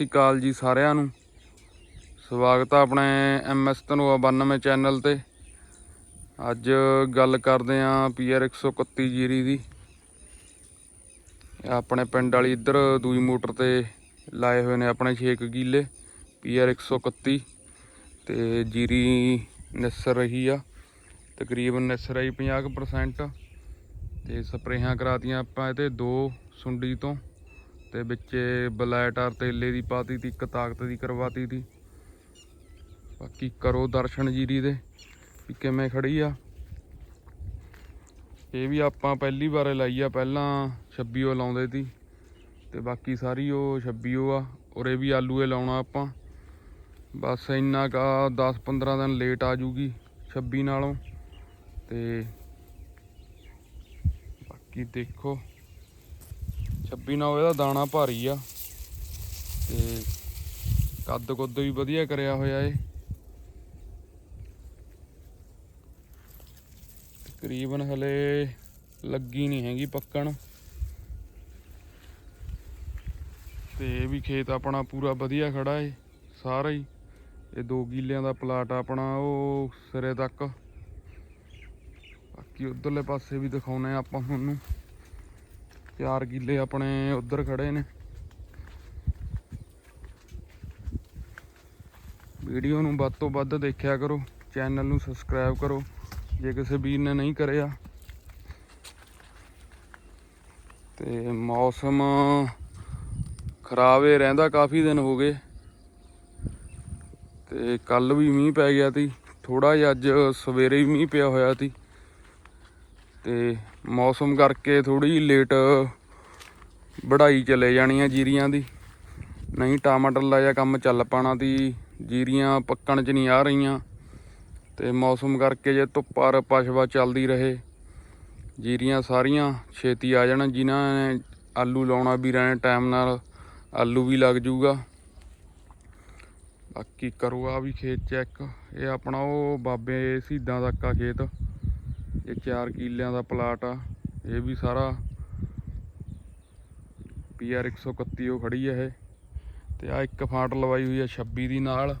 ਸਤਿ ਸ਼੍ਰੀ ਅਕਾਲ ਜੀ ਸਾਰਿਆਂ ਨੂੰ। ਸਵਾਗਤ ਆ ਆਪਣੇ ਐਮਐਸ ਧਨੋਆ 92 ਚੈਨਲ ਤੇ। ਅੱਜ ਗੱਲ ਕਰਦੇ ਆਂ ਪੀਆਰ 131 ਜੀਰੀ ਦੀ। ਆਪਣੇ ਪਿੰਡ ਵਾਲੀ ਇੱਧਰ ਦੂਜੀ ਮੋਟਰ ਤੇ ਲਾਏ ਹੋਏ ਨੇ ਆਪਣੇ 6 ਕਿੱਲੇ ਪੀਆਰ 131 ਤੇ ਜੀਰੀ ਨਿਸਰ ਰਹੀ ਆ, ਤਕਰੀਬਨ ਨਿਸਰ ਆਈ 50% ਤੇ ਸਪਰੇਹਾਂ ਕਰਾਤੀਆਂ ਆਪਾਂ ਇਹਤੇ ਦੋ ਸੁੰਡੀ ਤੋਂ। ਤੇ ਵਿੱਚ ਬਲੈਟ ਆਰ ਤੇਲੇ ਦੀ ਪਾਤੀ ਤੀ, ਇੱਕ ਤਾਕਤ ਦੀ ਕਰਵਾਤੀ ਤੀ। ਬਾਕੀ ਕਰੋ ਦਰਸ਼ਨ ਜੀਰੀ ਦੇ ਵੀ ਕਿਵੇਂ ਖੜੀ ਆ। ਇਹ ਵੀ ਆਪਾਂ ਪਹਿਲੀ ਵਾਰ ਲਾਈ ਆ, ਪਹਿਲਾਂ 26 ਉਹ ਲਾਉਂਦੇ ਤੀ। ਤੇ ਬਾਕੀ ਸਾਰੀ ਉਹ 26 ਉਹ ਆ ਇਹ ਵੀ ਆਲੂਏ ਲਾਉਣਾ ਆਪਾਂ। ਬਸ ਇੰਨਾ ਕਾ 10 15 ਦਿਨ ਲੇਟ ਆ ਜੂਗੀ 26 ਨਾਲੋਂ। ਤੇ ਬਾਕੀ ਦੇਖੋ। 26 ਨਾਲ ਇਹਦਾ ਦਾਣਾ ਭਾਰੀ ਆ। ਤੇ ਕੱਦ ਕੁੱਦ ਵੀ ਵਧੀਆ ਕਰਿਆ ਹੋਇਆ ਏ। ਤਕਰੀਬਨ ਹਲੇ ਲੱਗੀ ਨਹੀਂ ਹੈਗੀ ਪੱਕਣ। ਤੇ ਇਹ ਵੀ ਖੇਤ ਆਪਣਾ ਪੂਰਾ ਵਧੀਆ ਖੜਾ ਏ, ਸਾਰਾ ਹੀ। ਇਹ ਦੋ ਕਿੱਲਿਆਂ ਦਾ ਪਲਾਟ ਆਪਣਾ ਉਹ ਸਿਰੇ ਤੱਕ। ਬਾਕੀ ਉਧਰਲੇ ਪਾਸੇ ਵੀ ਦਿਖਾਉਨੇ ਆ ਆਪਾਂ ਤੁਹਾਨੂੰ ਚਾਰ ਕਿੱਲੇ ਆਪਣੇ ਉਧਰ ਖੜੇ ਨੇ। ਵੀਡੀਓ ਨੂੰ ਵੱਧ ਤੋਂ ਵੱਧ ਦੇਖਿਆ ਕਰੋ, ਚੈਨਲ ਨੂੰ ਸਬਸਕ੍ਰਾਈਬ ਕਰੋ, ਜੇ ਕਿਸੇ ਵੀਰ ਨੇ ਨਹੀਂ ਕਰਿਆ। ਤੇ ਮੌਸਮ ਖਰਾਬ ਹੀ ਰਹਿੰਦਾ, ਕਾਫੀ ਦਿਨ ਹੋ ਗਏ। ਤੇ ਕੱਲ ਵੀ ਮੀਂਹ ਪੈ ਗਿਆ ਸੀ ਥੋੜਾ ਜਿਹਾ ਅੱਜ ਸਵੇਰੇ ਵੀ ਮੀਂਹ ਪਿਆ ਹੋਇਆ ਸੀ। ਤੇ ਮੌਸਮ ਕਰਕੇ ਥੋੜੀ ਲੇਟ ਵਢਾਈ ਚਲੇ ਜਾਣੀ ਆ ਜੀਰੀਆਂ ਦੀ। ਨਹੀਂ ਟਮਾਟਰ ਲਾਇਆ ਕੰਮ ਚੱਲ ਪਾਣਾ ਤੀ ਜੀਰੀਆਂ ਪੱਕਣ ਚ ਨਹੀਂ ਆ ਰਹੀਆਂ। ਤੇ ਮੌਸਮ ਕਰਕੇ ਜੇ ਧੁੱਪਾਰ ਪਛਵਾ ਚੱਲਦੀ ਰਹੇ, ਜੀਰੀਆਂ ਸਾਰੀਆਂ ਛੇਤੀ ਆ ਜਾਣ। ਜਿਨ੍ਹਾਂ ਨੇ ਆਲੂ ਲਾਉਣਾ ਵੀ ਰਹਿਣ ਟਾਈਮ ਨਾਲ, ਆਲੂ ਵੀ ਲੱਗ ਜੂਗਾ। ਬਾਕੀ ਕਰੋ ਆ ਵੀ ਖੇਤ ਚੈੱਕ ਇਹ ਆਪਣਾ ਉਹ ਬਾਬੇ ਸ਼ਹੀਦਾਂ ਦਾ ਕਾ ਖੇਤ। ਇਹ 4 ਕਿੱਲਿਆਂ ਦਾ ਪਲਾਟ ਆ। ਇਹ ਵੀ ਸਾਰਾ ਪੀਆਰ 131 ਉਹ ਖੜੀ ਆ ਇਹ। ਤੇ ਆ ਇੱਕ ਫਾਂਟ ਲਵਾਈ ਹੋਈ ਆ 26 ਦੀ ਨਾਲ।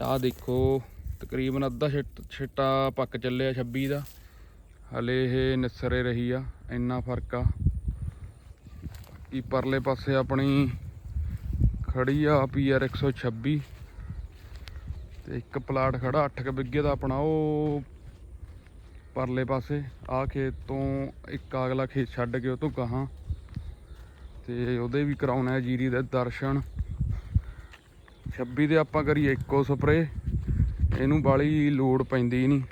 ਆ ਦੇਖੋ, ਤਕਰੀਬਨ ਅੱਧਾ ਛਿੱਟ- ਛਿੱਟਾ ਪੱਕ ਚੱਲਿਆ 26 ਦਾ। ਹਲੇ ਇਹ ਨਿਸਰੇ ਰਹੀ ਆ, ਇੰਨਾ ਫ਼ਰਕ ਆ। ਕੀ ਪਰਲੇ ਪਾਸੇ ਆਪਣੀ ਖੜੀ ਆ ਪੀਆਰ 126 ਤੇ ਇੱਕ ਪਲਾਟ ਖੜਾ 8 ਕੁ ਬਿੱਗੇ ਦਾ ਆਪਣਾ, ਉਹ ਪਰਲੇ ਪਾਸੇ ਆ ਖੇਤ ਤੋਂ ਇੱਕ ਅਗਲਾ ਖੇਤ ਛੱਡ ਕੇ ਉਹ ਤੋਂ ਗਾਹਾਂ। ਤੇ ਉਹਦੇ ਵੀ ਕਰਾਉਣਾ ਹੈ ਜੀਰੀ ਦੇ ਦਰਸ਼ਨ। 26 ਦੇ ਆਪਾਂ ਕਰੀਏ ਇੱਕੋ ਸਪਰੇ ਇਹਨੂੰ ਬਾਲੀ ਲੋਡ ਪੈਂਦੀ ਨਹੀਂ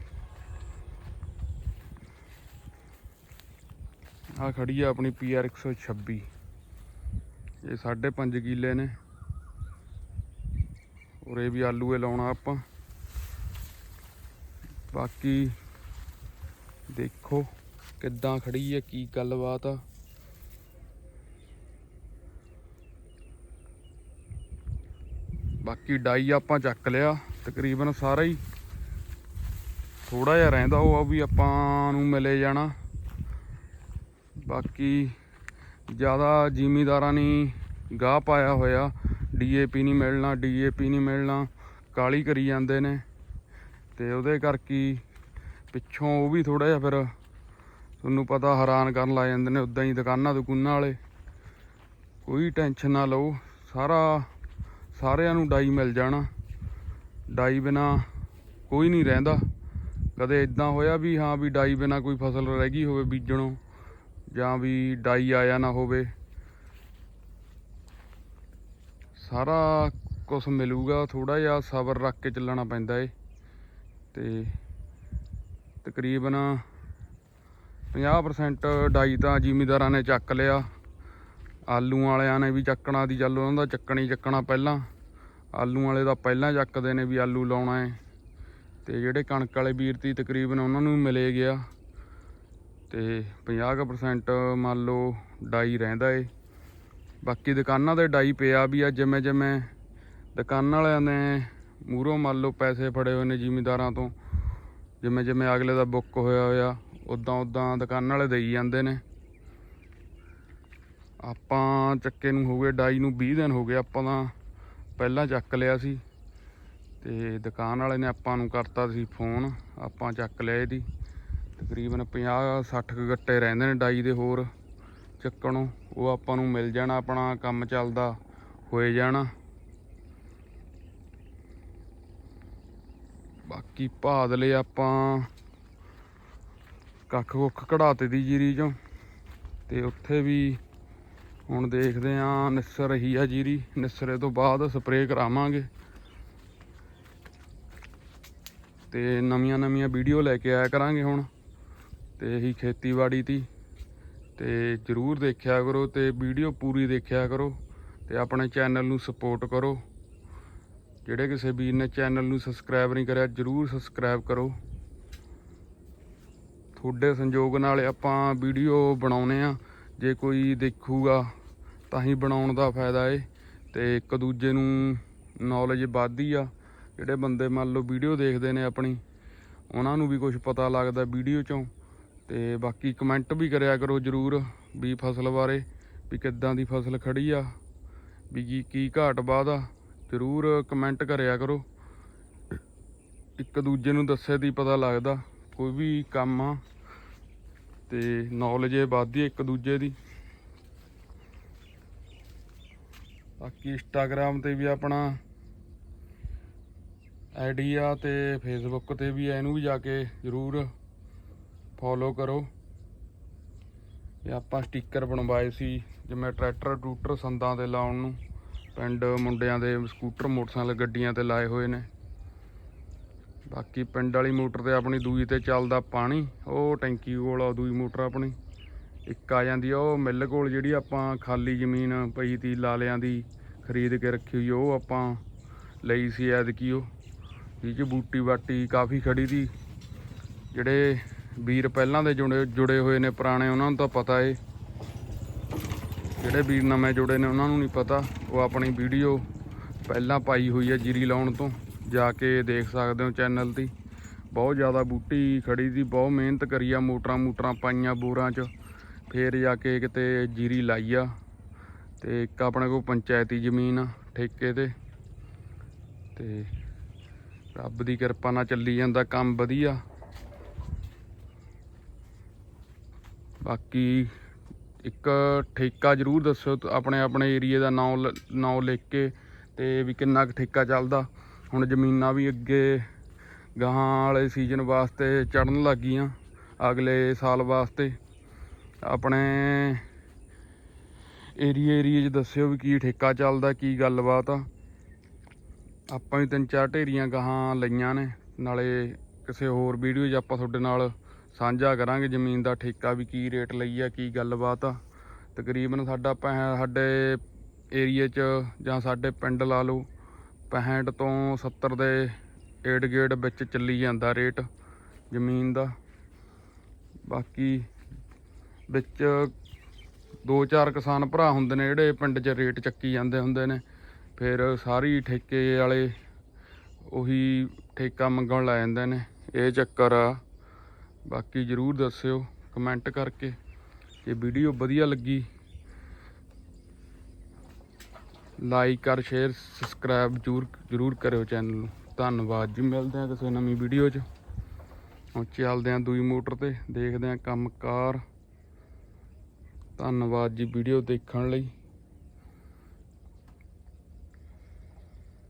ਆ ਖੜੀ ਆ ਆਪਣੀ ਪੀਆਰ 126 ਇਹ 5.5 ਕਿੱਲੇ ਨੇ। ਉਰੇ ਵੀ ਆਲੂਏ ਲਾਉਣਾ ਆਪਾਂ। ਬਾਕੀ ਦੇਖੋ ਕਿੱਦਾਂ ਖੜੀ ਹੈ ਕੀ ਗੱਲਬਾਤ ਆ। ਬਾਕੀ ਡਾਈ ਆਪਾਂ ਚੱਕ ਲਿਆ, ਤਕਰੀਬਨ ਸਾਰਾ ਹੀ। ਥੋੜਾ ਜਿਹਾ ਰਹਿੰਦਾ ਉਹ ਆ ਵੀ ਆਪਾਂ ਨੂੰ ਮਿਲੇ ਜਾਣਾ। ਬਾਕੀ ਜ਼ਿਆਦਾ ਜ਼ਿਮੀਦਾਰਾਂ ਨੇ ਗਾਹ ਪਾਇਆ ਹੋਇਆ। ਡੀਏਪੀ ਨਹੀਂ ਮਿਲਣਾ ਡੀਏਪੀ ਨਹੀਂ ਮਿਲਣਾ ਕਾਲੀ ਕਰੀ ਜਾਂਦੇ ਨੇ। ਤੇ ਉਹਦੇ ਕਰਕੇ ਪਿੱਛੋਂ ਉਹ ਵੀ ਥੋੜਾ ਜਿਹਾ ਫਿਰ ਤੁਹਾਨੂੰ ਪਤਾ ਹੈਰਾਨ ਕਰਨ ਲੱਗ ਜਾਂਦੇ ਨੇ ਉਦਾਂ ਹੀ ਦੁਕਾਨਾਂ ਦੁਕਾਨਾਂ ਵਾਲੇ। ਕੋਈ ਟੈਨਸ਼ਨ ਨਾ ਲਓ, ਸਾਰਾ ਸਾਰਿਆਂ ਨੂੰ ਡਾਈ ਮਿਲ ਜਾਣਾ। ਡਾਈ ਬਿਨਾ ਕੋਈ ਨਹੀਂ ਰਹਿੰਦਾ। ਕਦੇ ਇਦਾਂ ਹੋਇਆ ਵੀ ਹਾਂ ਵੀ ਡਾਈ ਬਿਨਾ ਕੋਈ ਫਸਲ ਰਹਿ ਗਈ ਹੋਵੇ ਬੀਜਣੋਂ, ਜਾਂ ਵੀ ਡਾਈ ਆਇਆ ਨਾ ਹੋਵੇ। ਸਾਰਾ ਕੁਝ ਮਿਲੂਗਾ ਥੋੜਾ ਜਿਹਾ ਸਬਰ ਰੱਖ ਕੇ ਚੱਲਣਾ ਪੈਂਦਾ ਏ। ਤੇ ਤਕਰੀਬਨ 50% ਡਾਈ ਤਾਂ ਜ਼ਿਮੀਦਾਰਾਂ ਨੇ ਚੱਕ ਲਿਆ। ਆਲੂ ਵਾਲਿਆਂ ਨੇ ਵੀ ਚੱਕਣਾ ਦੀ ਚੱਲ ਉਹਨਾਂ ਦਾ ਚੱਕਣੀ ਚੱਕਣਾ ਪਹਿਲਾਂ। ਆਲੂ ਵਾਲੇ ਦਾ ਪਹਿਲਾਂ ਚੱਕਦੇ ਨੇ ਵੀ ਆਲੂ ਲਾਉਣਾ ਹੈ। ਤੇ ਜਿਹੜੇ ਕਣਕ ਵਾਲੇ ਵੀਰ ਤੀ ਤਕਰੀਬਨ ਉਹਨਾਂ ਨੂੰ ਮਿਲੇ ਗਿਆ। ਤੇ 50% ਮੰਨ ਲਓ ਡਾਈ ਰਹਿੰਦਾ ਏ। ਬਾਕੀ ਦੁਕਾਨਾਂ ਤੇ ਡਾਈ ਪਿਆ ਵੀ ਆ ਜਿਵੇਂ ਜਿਵੇਂ ਦੁਕਾਨਾਂ ਵਾਲਿਆਂ ਨੇ ਮੂਹਰੋਂ ਮੰਨ ਲਓ ਪੈਸੇ ਫੜੇ ਹੋਏ ਨੇ ਜ਼ਿਮੀਦਾਰਾਂ ਤੋਂ। ਜਿਵੇਂ ਜਿਵੇਂ ਅਗਲੇ ਦਾ ਬੁੱਕ ਹੋਇਆ ਹੋਇਆ ਉਦਾਂ ਉਦਾਂ ਦੁਕਾਨ ਵਾਲੇ ਦੇਈ ਜਾਂਦੇ ਨੇ। ਆਪਾਂ ਚੱਕੇ ਨੂੰ ਹੋ ਗਏ ਡਾਈ ਨੂੰ 20 ਦਿਨ ਹੋ ਗਏ ਆਪਾਂ ਤਾਂ ਪਹਿਲਾਂ ਚੱਕ ਲਿਆ ਸੀ। ਤੇ ਦੁਕਾਨ ਵਾਲੇ ਨੇ ਆਪਾਂ ਨੂੰ ਕਰਤਾ ਸੀ ਫੋਨ, ਆਪਾਂ ਚੱਕ ਲਿਆ ਇਹਦੀ। ਤਕਰੀਬਨ 50 60 ਕੁ ਗੱਟੇ ਰਹਿੰਦੇ ਨੇ ਡਾਈ ਦੇ ਹੋਰ ਚੱਕਣੋਂ, ਉਹ ਆਪਾਂ ਨੂੰ ਮਿਲ ਜਾਣਾ, ਆਪਣਾ ਕੰਮ ਚੱਲਦਾ ਹੋਏ ਜਾਣਾ। ਬਾਕੀ ਭਾਦਲੇ ਆਪਾਂ ਕੱਖ ਕੁੱਖ ਕਢਾਤੇ ਦੀ ਜੀਰੀ ਚੋਂ। ਤੇ ਉੱਥੇ ਵੀ ਹੁਣ ਦੇਖਦੇ ਆਂ ਨਿਸਰ ਰਹੀ ਆ ਜੀਰੀ। ਨਿਸਰੇ ਤੋਂ ਬਾਅਦ ਸਪਰੇਅ ਕਰਾਵਾਂਗੇ। ਤੇ ਨਵੀਆਂ ਨਵੀਆਂ ਵੀਡੀਓ ਲੈ ਕੇ ਆਇਆ ਕਰਾਂਗੇ ਹੁਣ। ਤੇ ਇਹੀ ਖੇਤੀਬਾੜੀ ਦੀ ਤੇ ਜਰੂਰ ਦੇਖਿਆ ਕਰੋ ਤੇ ਵੀਡੀਓ ਪੂਰੀ ਦੇਖਿਆ ਕਰੋ। ਤੇ ਆਪਣੇ ਚੈਨਲ ਨੂੰ ਸਪੋਰਟ ਕਰੋ। ਜਿਹੜੇ ਕਿਸੇ ਵੀਰ ਨੇ ਚੈਨਲ ਨੂੰ ਸਬਸਕ੍ਰਾਈਬ ਨਹੀਂ ਕਰਿਆ, ਜਰੂਰ ਸਬਸਕ੍ਰਾਈਬ ਕਰੋ। ਤੁਹਾਡੇ ਸੰਯੋਗ ਨਾਲ ਆਪਾਂ ਵੀਡੀਓ ਬਣਾਉਨੇ ਆ। ਜੇ ਕੋਈ ਦੇਖੂਗਾ, ਤਾਂ ਹੀ ਬਣਾਉਣ ਦਾ ਫਾਇਦਾ ਏ। ਤੇ ਇੱਕ ਦੂਜੇ ਨੂੰ ਨੌਲੇਜ ਵੱਧਦੀ ਆ। ਜਿਹੜੇ ਬੰਦੇ ਮੰਨ ਲਓ ਵੀਡੀਓ ਦੇਖਦੇ ਨੇ ਆਪਣੀ, ਉਹਨਾਂ ਨੂੰ ਵੀ ਕੁਝ ਪਤਾ ਲੱਗਦਾ ਵੀਡੀਓ ਚੋਂ। ਤੇ ਬਾਕੀ ਕਮੈਂਟ ਵੀ ਕਰਿਆ ਕਰੋ ਜਰੂਰ ਵੀ ਫਸਲ ਬਾਰੇ, ਵੀ ਕਿੱਦਾਂ ਦੀ ਫਸਲ ਖੜੀ ਆ, ਵੀ ਕੀ ਘਾਟ ਬਾਦ ਆ ਜਰੂਰ ਕਮੈਂਟ ਕਰਿਆ ਕਰੋ। ਇੱਕ ਦੂਜੇ ਨੂੰ ਦੱਸੇ ਦੀ ਪਤਾ ਲੱਗਦਾ, ਕੋਈ ਵੀ ਕੰਮ ਆ ਤੇ ਨੌਲੇਜ ਵੱਧਦੀ ਇੱਕ ਦੂਜੇ ਦੀ। ਬਾਕੀ ਇੰਸਟਾਗ੍ਰam ਤੇ ਵੀ ਆਪਣਾ ਆਈਡੀ ਆ ਤੇ ਫੇਸਬੁੱਕ ਤੇ ਵੀ ਇਹਨੂੰ ਵੀ ਜਾ ਕੇ ਜਰੂਰ ਫੋਲੋ ਕਰੋ। ਇਹ ਆਪਾਂ ਸਟicker ਬਣਵਾਏ ਸੀ, ਜਿਵੇਂ ਟਰੈਕਟਰ ਟਰੂਟਰ ਸੰਦਾਂ ਤੇ ਲਾਉਣ ਨੂੰ। ਪਿੰਡ ਮੁੰਡਿਆਂ ਦੇ ਸਕੂਟਰ, ਮੋਟਰਸਾਈਕਲ ਗੱਡੀਆਂ ਤੇ ਲਾਏ ਹੋਏ ਨੇ। ਬਾਕੀ ਪਿੰਡ ਵਾਲੀ ਮੋਟਰ ਤੇ ਆਪਣੀ ਦੂਈ ਤੇ ਚੱਲਦਾ ਪਾਣੀ, ਉਹ ਟੈਂਕੀ ਕੋਲ ਆ ਦੂਈ ਮੋਟਰ ਆਪਣੀ। ਇੱਕ ਆ ਜਾਂਦੀ ਆ, ਉਹ ਮਿੱਲ ਕੋਲ ਜਿਹੜੀ ਆਪਾਂ ਖਾਲੀ ਜ਼ਮੀਨ ਪਈ ਤੀ, ਲਾਲਿਆਂ ਦੀ ਖਰੀਦ ਕੇ ਰੱਖੀ ਹੋਈ ਉਹ ਆਪਾਂ ਲਈ ਸੀ ਐਤਕੀ ਉਹ। ਇਹ ਚ ਬੂਟੀ ਬਾਟੀ ਕਾਫੀ ਖੜੀ ਦੀ ਜਿਹੜੇ ਵੀਰ ਪਹਿਲਾਂ ਦੇ ਜੁੜੇ ਜੁੜੇ ਹੋਏ ਨੇ, ਪੁਰਾਣੇ, ਉਹਨਾਂ ਨੂੰ ਤਾਂ ਪਤਾ ਏ। ਜਿਹੜੇ ਵੀਰ ਨਵੇਂ ਜੁੜੇ ਨੇ, ਉਹਨਾਂ ਨੂੰ ਨਹੀਂ ਪਤਾ। ਉਹ ਆਪਣੀ ਵੀਡੀਓ ਪਹਿਲਾਂ ਪਾਈ ਹੋਈ ਹੈ ਜੀਰੀ ਲਾਉਣ ਤੋਂ। ਜਾ ਕੇ ਦੇਖ ਸਕਦੇ ਹੋ ਚੈਨਲ ਦੀ। ਬਹੁਤ ਜ਼ਿਆਦਾ ਬੂਟੀ ਖੜੀ ਦੀ ਬਹੁਤ ਮਿਹਨਤ ਕਰੀ ਆ, ਮੋਟਰਾਂ ਮੋਟਰਾਂ ਪਾਈਆਂ ਬੋਰਾਂ 'ਚ। ਫੇਰ ਜਾ ਕੇ ਕਿਤੇ ਜੀਰੀ ਲਾਈ ਆ। ਤੇ ਇੱਕ ਆਪਣੇ ਕੋਲ ਪੰਚਾਇਤੀ ਜ਼ਮੀਨ ਆ, ਠੇਕੇ ਤੇ। ਤੇ ਰੱਬ ਦੀ ਕਿਰਪਾ ਨਾਲ ਚੱਲੀ ਜਾਂਦਾ ਕੰਮ ਵਧੀਆ। ਬਾਕੀ ਇੱਕ ਠੇਕਾ ਜ਼ਰੂਰ ਦੱਸਿਓ ਆਪਣੇ ਆਪਣੇ ਏਰੀਏ ਦਾ ਨਾਮ ਨਾਮ ਲਿਖ ਕੇ ਤੇ ਵੀ ਕਿੰਨਾ ਕੁ ਠੇਕਾ ਚੱਲਦਾ। ਹੁਣ ਜ਼ਮੀਨਾਂ ਵੀ ਅੱਗੇ ਗਾਹਾਂ ਵਾਲੇ ਸੀਜ਼ਨ ਵਾਸਤੇ ਚੜਨ ਲੱਗੀਆਂ ਅਗਲੇ ਸਾਲ ਵਾਸਤੇ। ਆਪਣੇ ਏਰੀਏ ਏਰੀਏ 'ਚ ਦੱਸਿਓ ਵੀ ਕੀ ਠੇਕਾ ਚੱਲਦਾ, ਕੀ ਗੱਲਬਾਤ ਆ। ਆਪਾਂ ਵੀ ਤਿੰਨ ਚਾਰ ਢੇਰੀਆਂ ਗਾਹਾਂ ਲਈਆਂ ਨੇ, ਨਾਲੇ ਕਿਸੇ ਹੋਰ ਵੀਡੀਓ 'ਚ ਆਪਾਂ ਤੁਹਾਡੇ ਨਾਲ ਸਾਂਝਾ ਕਰਾਂਗੇ ਜ਼ਮੀਨ ਦਾ ਠੇਕਾ ਵੀ ਕੀ ਰੇਟ ਲਈ ਆ, ਕੀ ਗੱਲਬਾਤ ਆ। ਤਕਰੀਬਨ ਸਾਡਾ ਪੈਂ ਸਾਡੇ ਏਰੀਏ 'ਚ ਜਾਂ ਸਾਡੇ ਪਿੰਡ ਲਾ ਲਓ 65 ਤੋਂ 70 ਦੇ ਏਡ ਗੇੜ ਵਿੱਚ ਚੱਲੀ ਜਾਂਦਾ ਰੇਟ ਜ਼ਮੀਨ ਦਾ। ਬਾਕੀ ਵਿੱਚ ਦੋ ਚਾਰ ਕਿਸਾਨ ਭਰਾ ਹੁੰਦੇ ਨੇ ਜਿਹੜੇ ਪਿੰਡ 'ਚ ਰੇਟ ਚੱਕੀ ਜਾਂਦੇ ਹੁੰਦੇ ਨੇ, ਫਿਰ ਸਾਰੀ ਠੇਕੇ ਵਾਲੇ ਉਹੀ ਠੇਕਾ ਮੰਗਣ ਲੱਗ ਜਾਂਦੇ ਨੇ। ਇਹ ਚੱਕਰ ਆ ਬਾਕੀ ਜਰੂਰ ਦੱਸਿਓ ਕਮੈਂਟ ਕਰਕੇ, ਜੇ ਵੀਡੀਓ ਵਧੀਆ ਲੱਗੀ ਲਾਈਕ ਕਰ ਸ਼ੇਅਰ ਸਬਸਕ੍ਰਾਈਬ ਜਰੂਰ ਜਰੂਰ ਕਰਿਓ ਚੈਨਲ ਨੂੰ। ਧੰਨਵਾਦ ਜੀ, ਮਿਲਦੇ ਆ ਕਿਸੇ ਨਵੀਂ ਵੀਡੀਓ 'ਚ। ਹੁਣ ਚੱਲਦੇ ਆ ਦੂਈ ਮੋਟਰ ਤੇ, ਦੇਖਦੇ ਆ ਕੰਮਕਾਰ। ਧੰਨਵਾਦ ਜੀ ਵੀਡੀਓ ਦੇਖਣ ਲਈ।